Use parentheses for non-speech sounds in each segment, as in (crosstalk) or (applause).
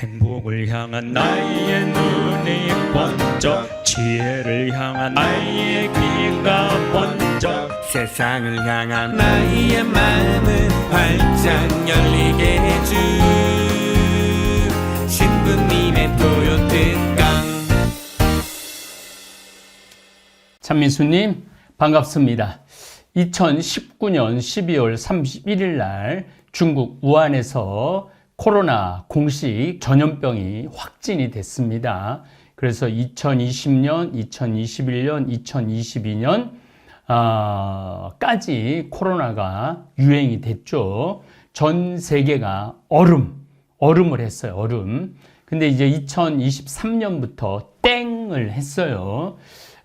행복을 향한 나의 눈이 번쩍 지혜를 향한 나의 귀가 번쩍. 세상을 향한 나의 마음을 활짝 열리게 해준 신부님의 토요특강. 찬민수님 반갑습니다. 2019년 12월 31일 날 중국 우한에서 코로나 공식 전염병이 확진이 됐습니다. 그래서 2020년, 2021년, 2022년 아, 까지 코로나가 유행이 됐죠. 전 세계가 얼음, 얼음을 했어요. 얼음. 근데 이제 2023년부터 땡을 했어요.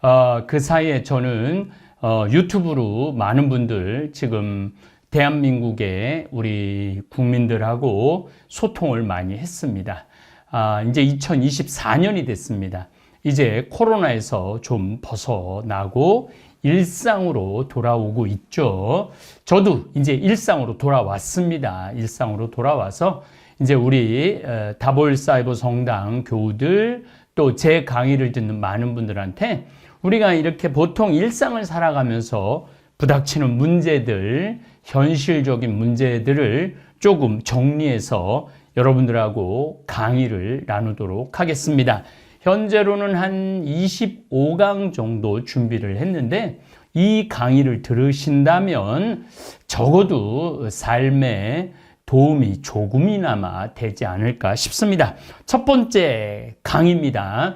어, 그 사이에 저는 어, 유튜브로 많은 분들 지금 대한민국의 우리 국민들하고 소통을 많이 했습니다. 아, 이제 2024년이 됐습니다. 이제 코로나에서 좀 벗어나고 일상으로 돌아오고 있죠. 저도 이제 일상으로 돌아왔습니다. 일상으로 돌아와서 이제 우리 어, 다볼 사이버 성당 교우들 또 제 강의를 듣는 많은 분들한테 우리가 이렇게 보통 일상을 살아가면서 부닥치는 문제들, 현실적인 문제들을 조금 정리해서 여러분들하고 강의를 나누도록 하겠습니다. 현재로는 한 25강 정도 준비를 했는데 이 강의를 들으신다면 적어도 삶에 도움이 조금이나마 되지 않을까 싶습니다. 첫 번째 강의입니다.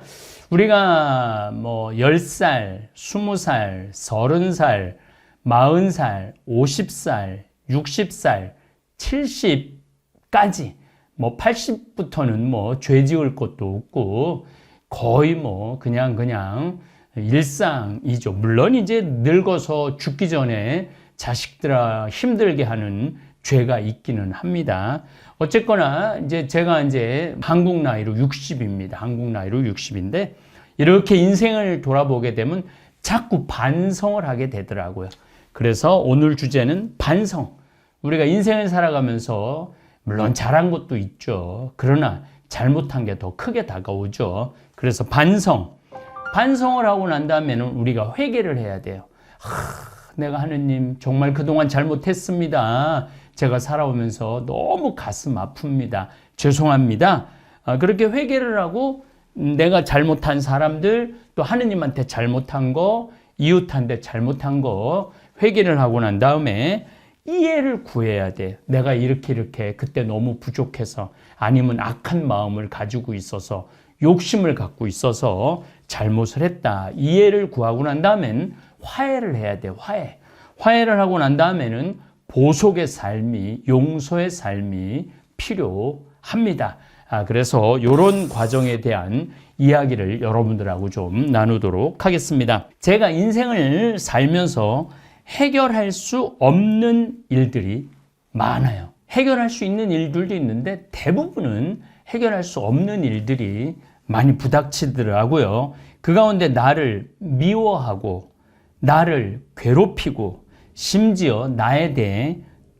우리가 뭐 10살, 20살, 30살, 40살, 50살, 60살, 70까지 뭐 80부터는 뭐 죄 지을 것도 없고 거의 뭐 그냥 그냥 일상이죠. 물론 이제 늙어서 죽기 전에 자식들아 힘들게 하는 죄가 있기는 합니다. 어쨌거나 이제 제가 이제 한국 나이로 60입니다. 한국 나이로 60인데 이렇게 인생을 돌아보게 되면 자꾸 반성을 하게 되더라고요. 그래서 오늘 주제는 반성. 우리가 인생을 살아가면서 물론 잘한 것도 있죠. 그러나 잘못한 게 더 크게 다가오죠. 그래서 반성. 반성을 하고 난 다음에는 우리가 회개를 해야 돼요. 하, 내가 하느님 정말 그동안 잘못했습니다. 제가 살아오면서 너무 가슴 아픕니다. 죄송합니다. 아, 그렇게 회개를 하고 내가 잘못한 사람들 또 하느님한테 잘못한 거 이웃한테 잘못한 거 회개를 하고 난 다음에 이해를 구해야 돼. 내가 이렇게 이렇게 그때 너무 부족해서 아니면 악한 마음을 가지고 있어서 욕심을 갖고 있어서 잘못을 했다. 이해를 구하고 난 다음엔 화해를 해야 돼. 화해. 화해를 하고 난 다음에는 보속의 삶이 용서의 삶이 필요합니다. 아, 그래서 이런 과정에 대한 이야기를 여러분들하고 좀 나누도록 하겠습니다. 제가 인생을 살면서 해결할 수 없는 일들이 많아요. 해결할 수 있는 일들도 있는데 대부분은 해결할 수 없는 일들이 많이 부닥치더라고요. 그 가운데 나를 미워하고 나를 괴롭히고 심지어 나에 대해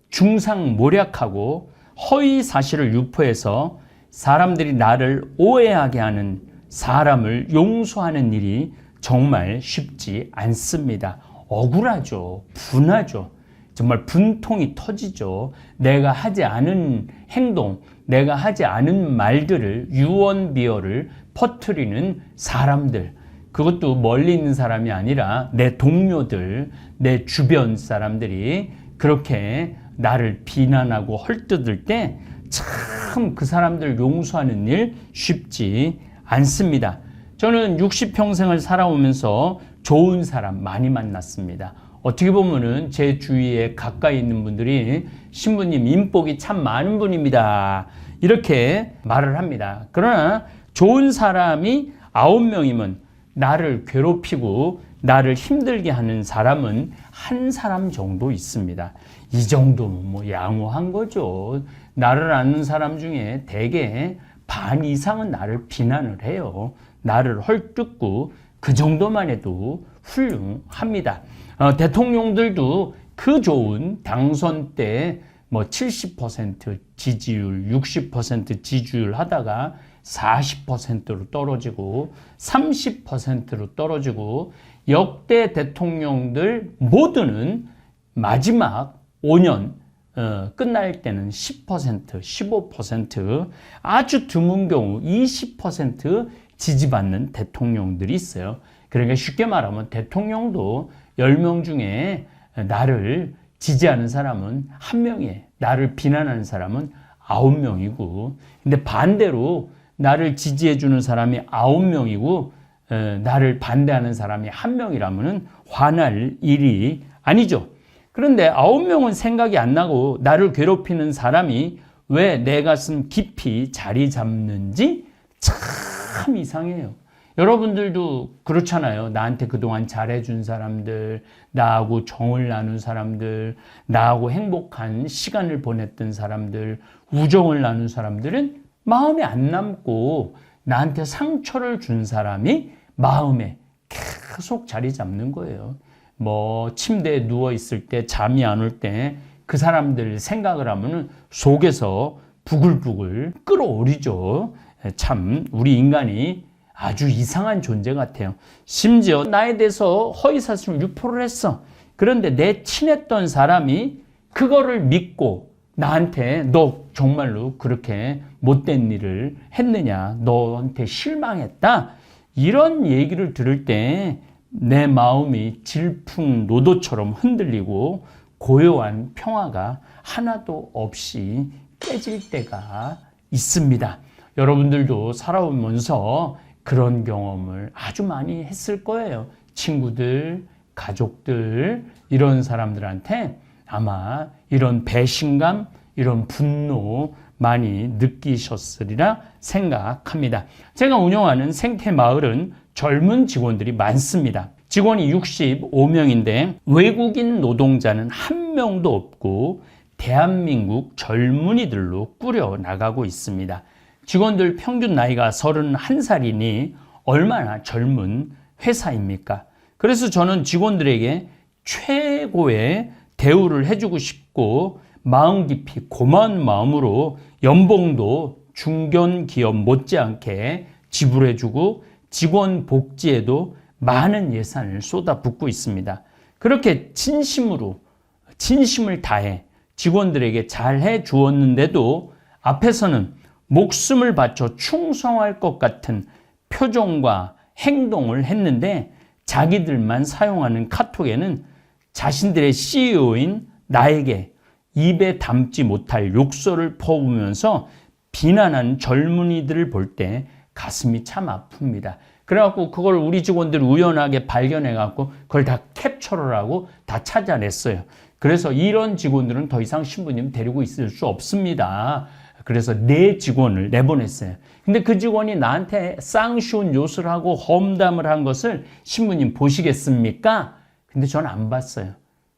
중상 모략하고 허위 사실을 유포해서 사람들이 나를 오해하게 하는 사람을 용서하는 일이 정말 쉽지 않습니다. 억울하죠. 분하죠. 정말 분통이 터지죠. 내가 하지 않은 행동, 내가 하지 않은 말들을 유언비어를 퍼뜨리는 사람들. 그것도 멀리 있는 사람이 아니라 내 동료들, 내 주변 사람들이 그렇게 나를 비난하고 헐뜯을 때 참 그 사람들 용서하는 일 쉽지 않습니다. 저는 60평생을 살아오면서 좋은 사람 많이 만났습니다. 어떻게 보면은 제 주위에 가까이 있는 분들이 신부님 인복이 참 많은 분입니다. 이렇게 말을 합니다. 그러나 좋은 사람이 아홉 명이면 나를 괴롭히고 나를 힘들게 하는 사람은 한 사람 정도 있습니다. 이 정도면 뭐 양호한 거죠. 나를 아는 사람 중에 대개 반 이상은 나를 비난을 해요. 나를 헐뜯고 그 정도만 해도 훌륭합니다. 어, 대통령들도 그 좋은 당선 때 뭐 70% 지지율, 60% 지지율 하다가 40%로 떨어지고 30%로 떨어지고 역대 대통령들 모두는 마지막 5년 어, 끝날 때는 10%, 15% 아주 드문 경우 20% 지지받는 대통령들이 있어요. 그러니까 쉽게 말하면 대통령도 10명 중에 나를 지지하는 사람은 한 명이에요. 나를 비난하는 사람은 아홉 명이고, 근데 반대로 나를 지지해 주는 사람이 아홉 명이고, 어, 나를 반대하는 사람이 한 명이라면은 화날 일이 아니죠. 그런데 아홉 명은 생각이 안 나고 나를 괴롭히는 사람이 왜 내 가슴 깊이 자리 잡는지 참 이상해요. 여러분들도 그렇잖아요. 나한테 그동안 잘해준 사람들, 나하고 정을 나눈 사람들, 나하고 행복한 시간을 보냈던 사람들, 우정을 나눈 사람들은 마음에 안 남고 나한테 상처를 준 사람이 마음에 계속 자리 잡는 거예요. 뭐 침대에 누워 있을 때 잠이 안 올 때 그 사람들 생각을 하면은 속에서 부글부글 끓어오르죠. 참 우리 인간이 아주 이상한 존재 같아요. 심지어 나에 대해서 허위사실 유포를 했어. 그런데 내 친했던 사람이 그거를 믿고 나한테 너 정말로 그렇게 못된 일을 했느냐? 너한테 실망했다? 이런 얘기를 들을 때 내 마음이 질풍노도처럼 흔들리고 고요한 평화가 하나도 없이 깨질 때가 있습니다. 여러분들도 살아오면서 그런 경험을 아주 많이 했을 거예요. 친구들, 가족들, 이런 사람들한테 아마 이런 배신감, 이런 분노 많이 느끼셨으리라 생각합니다. 제가 운영하는 생태 마을은 젊은 직원들이 많습니다. 직원이 65명인데 외국인 노동자는 한 명도 없고 대한민국 젊은이들로 꾸려 나가고 있습니다. 직원들 평균 나이가 31살이니 얼마나 젊은 회사입니까? 그래서 저는 직원들에게 최고의 대우를 해주고 싶고 마음 깊이 고마운 마음으로 연봉도 중견 기업 못지않게 지불해주고 직원 복지에도 많은 예산을 쏟아붓고 있습니다. 그렇게 진심으로 진심을 다해 직원들에게 잘해 주었는데도 앞에서는 목숨을 바쳐 충성할 것 같은 표정과 행동을 했는데 자기들만 사용하는 카톡에는 자신들의 CEO인 나에게 입에 담지 못할 욕설을 퍼부으면서 비난한 젊은이들을 볼 때 가슴이 참 아픕니다. 그래갖고 그걸 우리 직원들이 우연하게 발견해갖고 그걸 다 캡처를 하고 다 찾아냈어요. 그래서 이런 직원들은 더 이상 신부님 데리고 있을 수 없습니다. 그래서 네 직원을 내보냈어요. 근데 그 직원이 나한테 쌍쉬운 요술 하고 험담을 한 것을 신부님 보시겠습니까? 근데 저는 안 봤어요.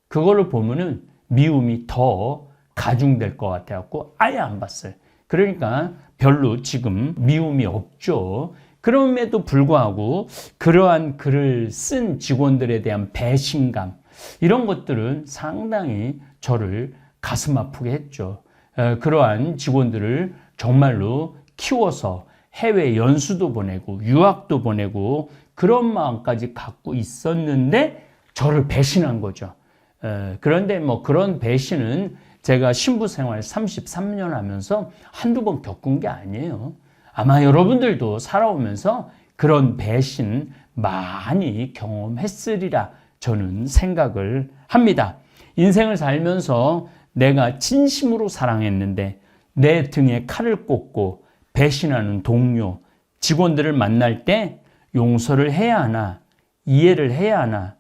그거를 보면은 미움이 더 가중될 것 같아갖고 아예 안 봤어요. 그러니까 별로 지금 미움이 없죠. 그럼에도 불구하고 그러한 글을 쓴 직원들에 대한 배신감, 이런 것들은 상당히 저를 가슴 아프게 했죠. 어, 그러한 직원들을 정말로 키워서 해외 연수도 보내고 유학도 보내고 그런 마음까지 갖고 있었는데 저를 배신한 거죠. 어, 그런데 뭐 그런 배신은 제가 신부 생활 33년 하면서 한두 번 겪은 게 아니에요. 아마 여러분들도 살아오면서 그런 배신 많이 경험했으리라 저는 생각을 합니다. 인생을 살면서 내가 진심으로 사랑했는데 내 등에 칼을 꽂고 배신하는 동료, 직원들을 만날 때 용서를 해야 하나, 이해를 해야 하나,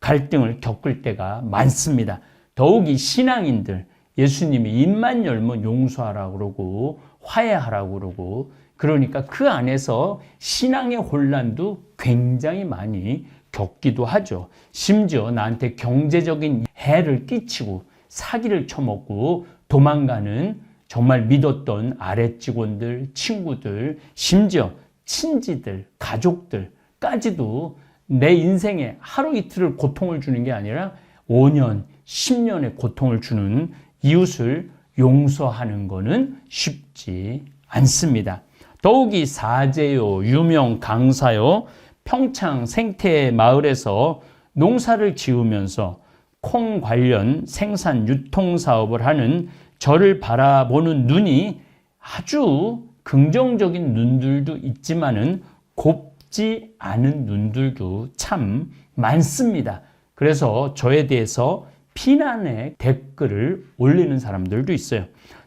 갈등을 겪을 때가 많습니다. 더욱이 신앙인들, 예수님이 입만 열면 용서하라고 그러고 화해하라고 그러고 그러니까 그 안에서 신앙의 혼란도 굉장히 많이 겪기도 하죠. 심지어 나한테 경제적인 해를 끼치고 사기를 쳐먹고 도망가는 정말 믿었던 아래 직원들, 친구들, 심지어 친지들, 가족들까지도 내 인생에 하루 이틀을 고통을 주는 게 아니라 5년, 10년의 고통을 주는 이웃을 용서하는 거는 쉽지 않습니다. 더욱이 사제요, 유명 강사요, 평창 생태 마을에서 농사를 지으면서 콩 관련 생산 유통 사업을 하는 저를 바라보는 눈이 아주 긍정적인 눈들도 있지만은 곱지 않은 눈들도 참 많습니다. 그래서 저에 대해서 비난의 댓글을 올리는 사람들도 있어요.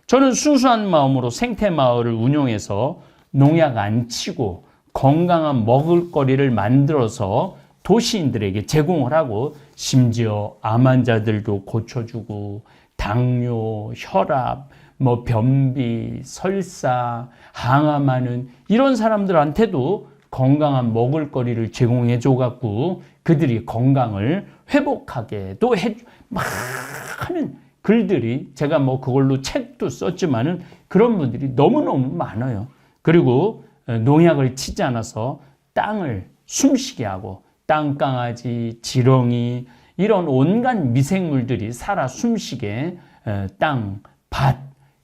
저는 순수한 마음으로 생태 마을을 운영해서 농약 안 치고 건강한 먹을거리를 만들어서 도시인들에게 제공을 하고 심지어 암 환자들도 고쳐주고 당뇨, 혈압, 뭐 변비, 설사, 항암하는 이런 사람들한테도 건강한 먹을거리를 제공해 줘 갖고 그들이 건강을 회복하게도 해 많은 글들이 제가 뭐 그걸로 책도 썼지만은 그런 분들이 너무너무 많아요. 그리고 농약을 치지 않아서 땅을 숨쉬게 하고 땅강아지, 지렁이 이런 온갖 미생물들이 살아 숨쉬게 땅, 밭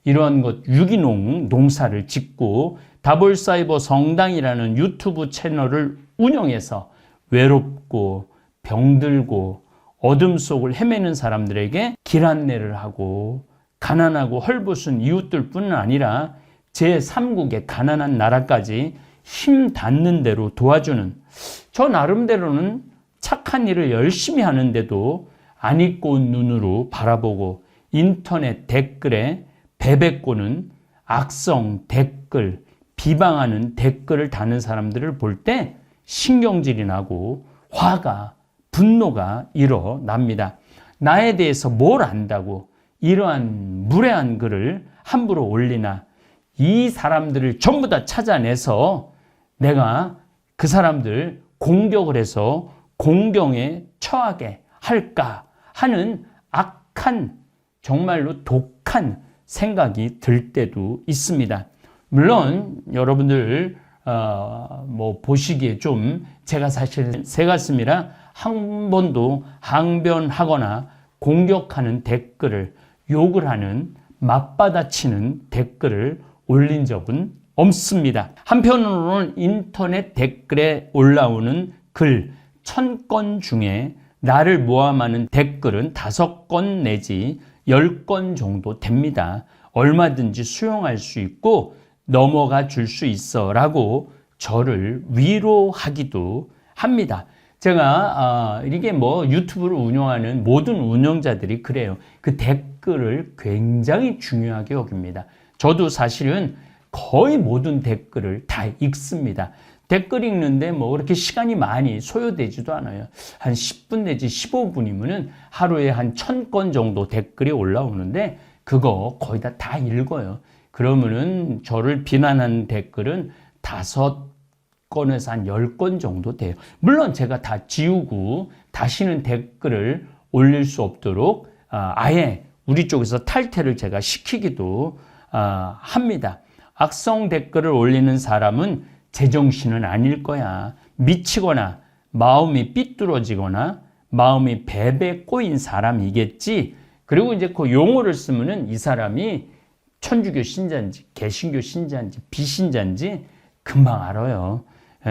이런 것 유기농 농사를 짓고 다볼사이버 성당이라는 유튜브 채널을 운영해서 외롭고 병들고 어둠 속을 헤매는 사람들에게 길 안내를 하고 가난하고 헐벗은 이웃들뿐 아니라 제3국의 가난한 나라까지 힘 닿는 대로 도와주는 저 나름대로는 착한 일을 열심히 하는데도 안온 눈으로 바라보고 인터넷 댓글에 베베꼬는 악성 댓글, 비방하는 댓글을 다는 사람들을 볼 때 신경질이 나고 화가, 분노가 일어납니다. 나에 대해서 뭘 안다고 이러한 무례한 글을 함부로 올리나 이 사람들을 전부 다 찾아내서 내가 그 사람들 공격을 해서 공경에 처하게 할까 하는 악한 정말로 독한 생각이 들 때도 있습니다. 물론 여러분들 어, 뭐 보시기에 좀 제가 사실 새 같습니다. 한 번도 항변하거나 공격하는 댓글을 욕을 하는 맞받아치는 댓글을 올린 적은 없습니다. 한편으로는 인터넷 댓글에 올라오는 글 천 건 중에 나를 모함하는 댓글은 다섯 건 내지 열 건 정도 됩니다. 얼마든지 수용할 수 있고 넘어가 줄 수 있어 라고 저를 위로하기도 합니다. 제가 이게 뭐 유튜브를 운영하는 모든 운영자들이 그래요. 그 댓글을 굉장히 중요하게 여깁니다. 저도 사실은 거의 모든 댓글을 다 읽습니다. 댓글 읽는데 뭐 그렇게 시간이 많이 소요되지도 않아요. 한 10분 내지 15분이면은 하루에 한 1000건 정도 댓글이 올라오는데 그거 거의 다 다 읽어요. 그러면은 저를 비난하는 댓글은 다섯 건에서 한 10건 정도 돼요. 물론 제가 다 지우고 다시는 댓글을 올릴 수 없도록 아, 아예 우리 쪽에서 탈퇴를 제가 시키기도 아, 합니다. 악성 댓글을 올리는 사람은 제정신은 아닐 거야. 미치거나 마음이 삐뚤어지거나 마음이 베베 꼬인 사람이겠지. 그리고 이제 그 용어를 쓰면은 이 사람이 천주교 신자인지 개신교 신자인지 비신자인지 금방 알아요.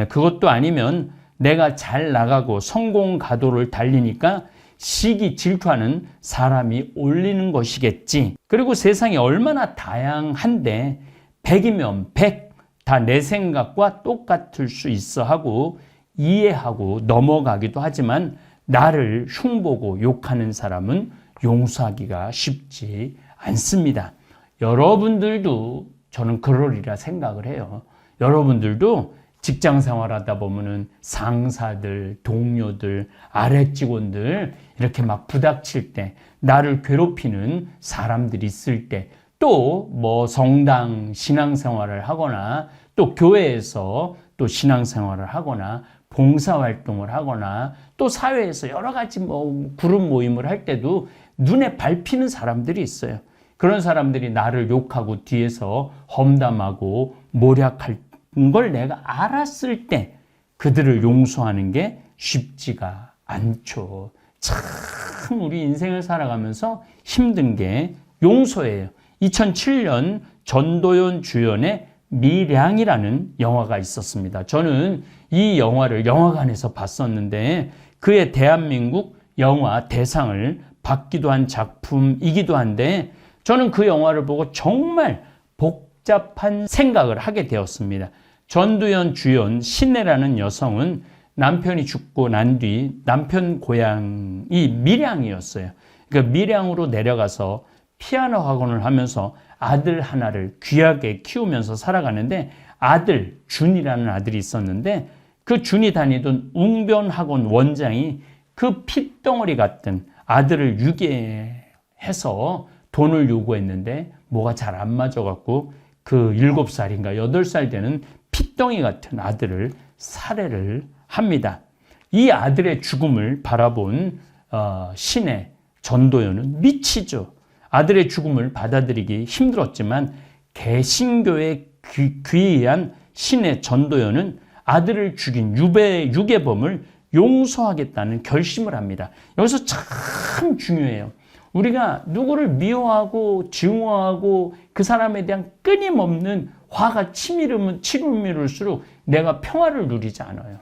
그것도 아니면 내가 잘 나가고 성공 가도를 달리니까 시기 질투하는 사람이 올리는 것이겠지. 그리고 세상이 얼마나 다양한데 100이면 100 다 내 생각과 똑같을 수 있어 하고 이해하고 넘어가기도 하지만 나를 흉보고 욕하는 사람은 용서하기가 쉽지 않습니다. 여러분들도 저는 그러리라 생각을 해요. 여러분들도 직장 생활하다 보면은 상사들, 동료들, 아래 직원들 이렇게 막 부닥칠 때 나를 괴롭히는 사람들이 있을 때 또 뭐 성당 신앙생활을 하거나 또 교회에서 또 신앙생활을 하거나 봉사활동을 하거나 또 사회에서 여러 가지 뭐 그룹 모임을 할 때도 눈에 밟히는 사람들이 있어요. 그런 사람들이 나를 욕하고 뒤에서 험담하고 모략할 걸 내가 알았을 때 그들을 용서하는 게 쉽지가 않죠. 참 우리 인생을 살아가면서 힘든 게 용서예요. 2007년 전도연 주연의 미량이라는 영화가 있었습니다. 저는 이 영화를 영화관에서 봤었는데 그의 대한민국 영화 대상을 받기도 한 작품이기도 한데 저는 그 영화를 보고 정말 복잡한 생각을 하게 되었습니다. 전두연 주연 신혜라는 여성은 남편이 죽고 난 뒤 남편 고향이 밀양이었어요. 그러니까 밀양으로 내려가서 피아노 학원을 하면서 아들 하나를 귀하게 키우면서 살아가는데 아들 준이라는 아들이 있었는데 그 준이 다니던 웅변 학원 원장이 그 핏덩어리 같은 아들을 유괴해서 돈을 요구했는데 뭐가 잘 안 맞아갖고 그 일곱 살인가 여덟 살 되는 핏덩이 같은 아들을 살해를 합니다. 이 아들의 죽음을 바라본 어, 신의 전도연은 미치죠. 아들의 죽음을 받아들이기 힘들었지만 개신교의 귀, 귀한 신의 전도연은 아들을 죽인 유배, 유괴범을 용서하겠다는 결심을 합니다. 여기서 참 중요해요. 우리가 누구를 미워하고 증오하고 그 사람에 대한 끊임없는 화가 치밀으면 치밀을수록 내가 평화를 누리지 않아요.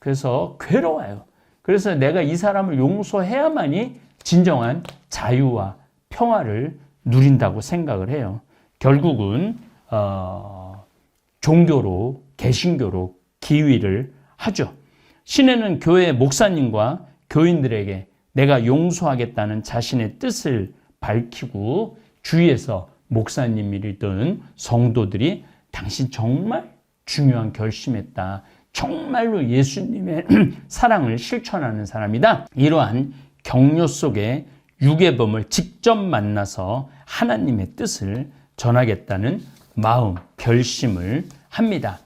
그래서 괴로워요. 그래서 내가 이 사람을 용서해야만이 진정한 자유와 평화를 누린다고 생각을 해요. 결국은 어, 종교로 개신교로 기위를 하죠. 신혜는 교회 목사님과 교인들에게 내가 용서하겠다는 자신의 뜻을 밝히고 주위에서 목사님이든 성도들이 당신 정말 중요한 결심했다. 정말로 예수님의 (clears throat) 사랑을 실천하는 사람이다. 이러한 격려 속에 유괴범을 직접 만나서 하나님의 뜻을 전하겠다는 마음, 결심을 합니다.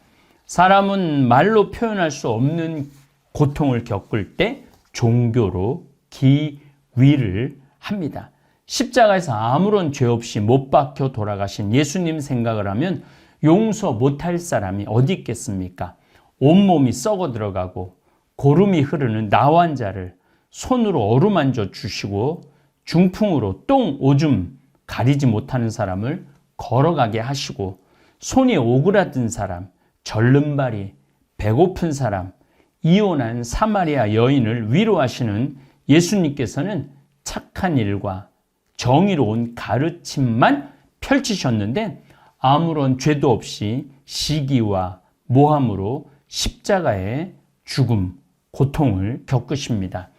사람은 말로 표현할 수 없는 고통을 겪을 때 종교로 기위를 합니다. 십자가에서 아무런 죄 없이 못 박혀 돌아가신 예수님 생각을 하면 용서 못할 사람이 어디 있겠습니까? 온몸이 썩어 들어가고 고름이 흐르는 나환자를 손으로 어루만져 주시고 중풍으로 똥 오줌 가리지 못하는 사람을 걸어가게 하시고 손이 오그라든 사람, 절름발이 배고픈 사람, 이혼한 사마리아 여인을 위로하시는 예수님께서는 착한 일과 정의로운 가르침만 펼치셨는데 아무런 죄도 없이 시기와 모함으로 십자가의 죽음, 고통을 겪으십니다.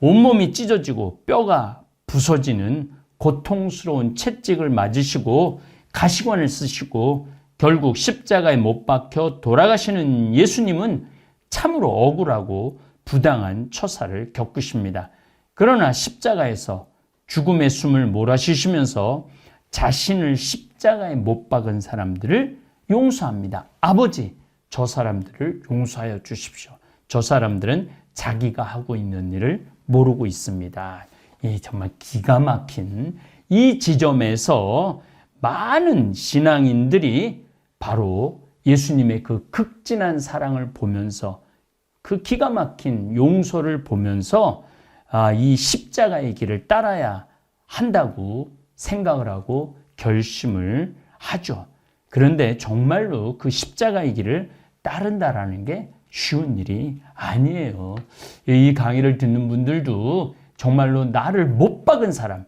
온몸이 찢어지고 뼈가 부서지는 고통스러운 채찍을 맞으시고 가시관을 쓰시고 결국 십자가에 못 박혀 돌아가시는 예수님은 참으로 억울하고 부당한 처사를 겪으십니다. 그러나 십자가에서 죽음의 숨을 몰아쉬시면서 자신을 십자가에 못 박은 사람들을 용서합니다. 아버지, 저 사람들을 용서하여 주십시오. 저 사람들은 자기가 하고 있는 일을 모르고 있습니다. 이 정말 기가 막힌 이 지점에서 많은 신앙인들이 바로 예수님의 그 극진한 사랑을 보면서 그 기가 막힌 용서를 보면서 아, 이 십자가의 길을 따라야 한다고 생각을 하고 결심을 하죠. 그런데 정말로 그 십자가의 길을 따른다라는 게 쉬운 일이 아니에요. 이 강의를 듣는 분들도 정말로 나를 못 박은 사람,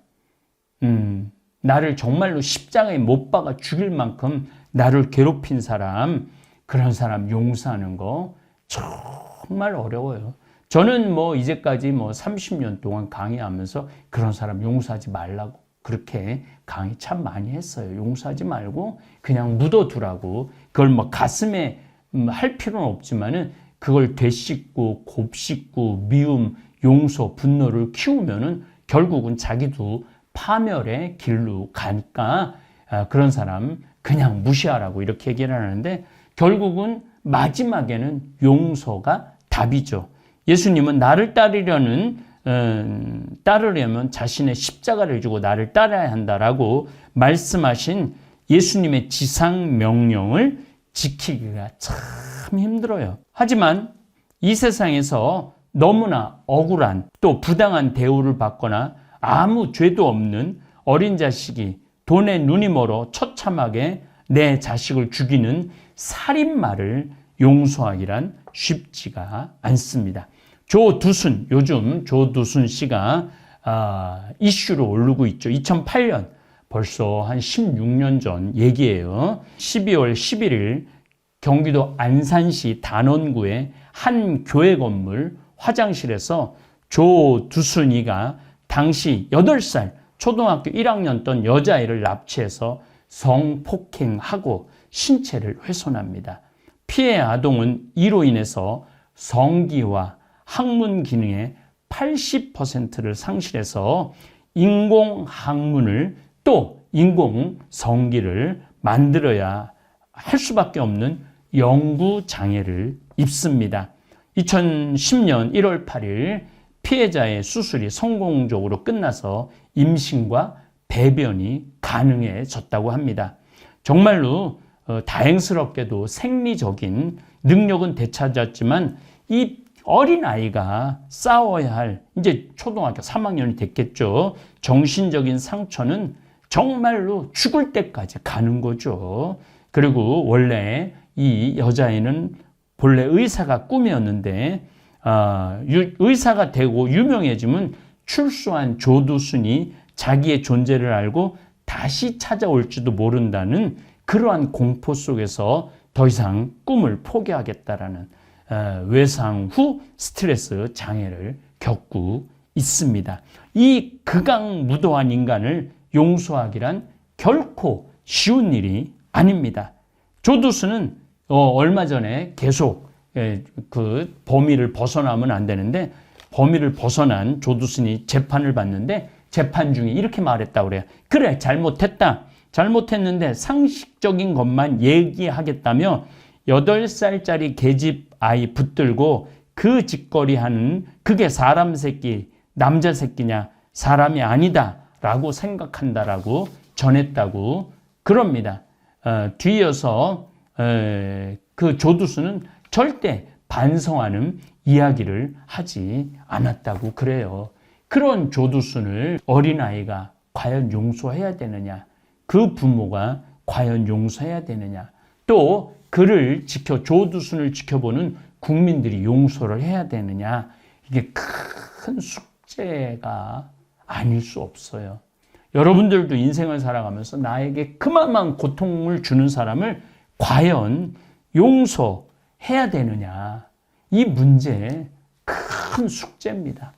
음, 나를 정말로 십자가에 못 박아 죽일 만큼 나를 괴롭힌 사람, 그런 사람 용서하는 거 정말 어려워요. 저는 뭐 이제까지 뭐 30년 동안 강의하면서 그런 사람 용서하지 말라고 그렇게 강의 참 많이 했어요. 용서하지 말고 그냥 묻어두라고 그걸 뭐 가슴에 음, 할 필요는 없지만은 그걸 되씹고 곱씹고 미움, 용서, 분노를 키우면은 결국은 자기도 파멸의 길로 가니까 아, 그런 사람 그냥 무시하라고 이렇게 얘기를 하는데 결국은 마지막에는 용서가 답이죠. 예수님은 나를 따르려는 음, 따르려면 자신의 십자가를 주고 나를 따라야 한다라고 말씀하신 예수님의 지상 명령을 지키기가 참 힘들어요. 하지만 이 세상에서 너무나 억울한 또 부당한 대우를 받거나 아무 죄도 없는 어린 자식이 돈에 눈이 멀어 처참하게 내 자식을 죽이는 살인마를 용서하기란 쉽지가 않습니다. 조두순, 요즘 조두순 씨가 아, 이슈로 오르고 있죠. 2008년, 벌써 한 16년 전 얘기예요. 12월 11일 경기도 안산시 단원구의 한 교회 건물 화장실에서 조두순이가 당시 8살 초등학교 1학년 던 여자아이를 납치해서 성폭행하고 신체를 훼손합니다. 피해 아동은 이로 인해서 성기와 항문 기능의 80%를 상실해서 인공 항문을 또 인공 성기를 만들어야 할 수밖에 없는 영구 장애를 입습니다. 2010년 1월 8일 피해자의 수술이 성공적으로 끝나서 임신과 배변이 가능해졌다고 합니다. 정말로 어, 다행스럽게도 생리적인 능력은 되찾았지만 이 어린 아이가 싸워야 할 이제 초등학교 3학년이 됐겠죠. 정신적인 상처는 정말로 죽을 때까지 가는 거죠. 그리고 원래 이 여자애는 본래 의사가 꿈이었는데 아, 유- 의사가 되고 유명해지면 출소한 조두순이 자기의 존재를 알고 다시 찾아올지도 모른다는 그러한 공포 속에서 더 이상 꿈을 포기하겠다라는 어, 외상 후 스트레스 장애를 겪고 있습니다. 이 극악무도한 인간을 용서하기란 결코 쉬운 일이 아닙니다. 조두수는 어, 얼마 전에 계속 예, 그 범위를 벗어나면 안 되는데 범위를 벗어난 조두순이 재판을 받는데 재판 중에 이렇게 말했다 그래요. 그래 잘못했다. 잘못했는데 상식적인 것만 얘기하겠다며 8살짜리 계집 아이 붙들고 그 짓거리 하는 그게 사람 새끼, 남자 새끼냐, 사람이 아니다 라고 생각한다라고 전했다고 그럽니다. 어, 뒤이어서 에, 그 조두수는 절대 반성하는 이야기를 하지 않았다고 그래요. 그런 조두순을 어린아이가 과연 용서해야 되느냐? 그 부모가 과연 용서해야 되느냐? 또 그를 지켜 조두순을 지켜보는 국민들이 용서를 해야 되느냐? 이게 큰 숙제가 아닐 수 없어요. 여러분들도 인생을 살아가면서 나에게 그만한 고통을 주는 사람을 과연 용서해야 되느냐? 이 문제 큰 숙제입니다.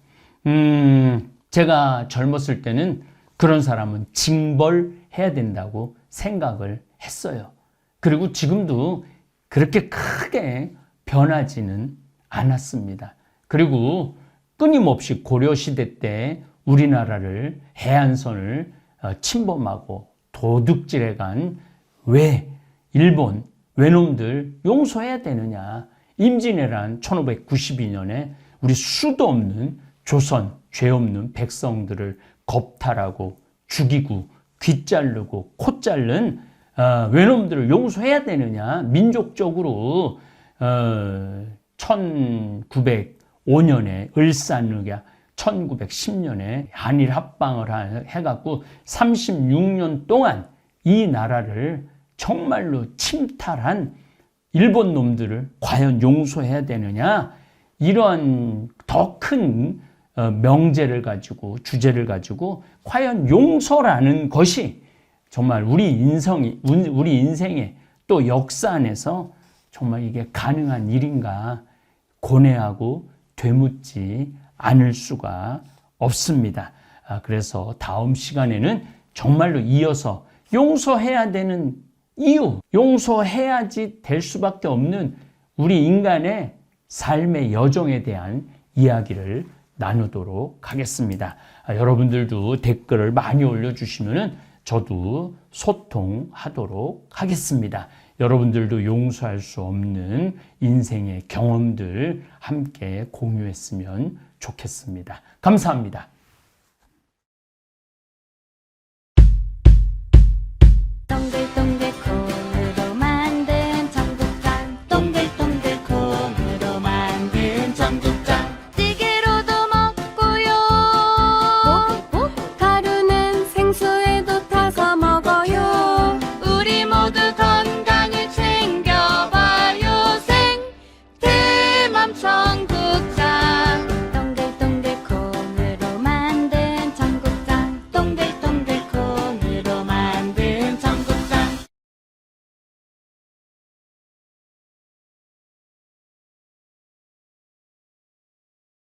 음, 제가 젊었을 때는 그런 사람은 징벌해야 된다고 생각을 했어요. 그리고 지금도 그렇게 크게 변하지는 않았습니다. 그리고 끊임없이 고려시대 때 우리나라를 해안선을 어, 침범하고 도둑질해 간 왜 일본 외놈들 용서해야 되느냐. 임진왜란 1592년에 우리 수도 없는 조선 죄 없는 백성들을 겁탈하고 죽이고 귀 자르고 코 자른 어, 외놈들을 용서해야 되느냐 민족적으로 어, 1905년에 을사늑야 1910년에 한일 합방을 하- 해갖고 36년 동안 이 나라를 정말로 침탈한 일본 놈들을 과연 용서해야 되느냐 이런 더큰 어, 명제를 가지고 주제를 가지고 과연 용서라는 것이 정말 우리 인성이 우리 인생의 또 역사 안에서 정말 이게 가능한 일인가 고뇌하고 되묻지 않을 수가 없습니다. 아, 그래서 다음 시간에는 정말로 이어서 용서해야 되는 이유, 용서해야지 될 수밖에 없는 우리 인간의 삶의 여정에 대한 이야기를 나누도록 하겠습니다. 아, 여러분들도 댓글을 많이 올려주시면 저도 소통하도록 하겠습니다. 여러분들도 용서할 수 없는 인생의 경험들 함께 공유했으면 좋겠습니다. 감사합니다.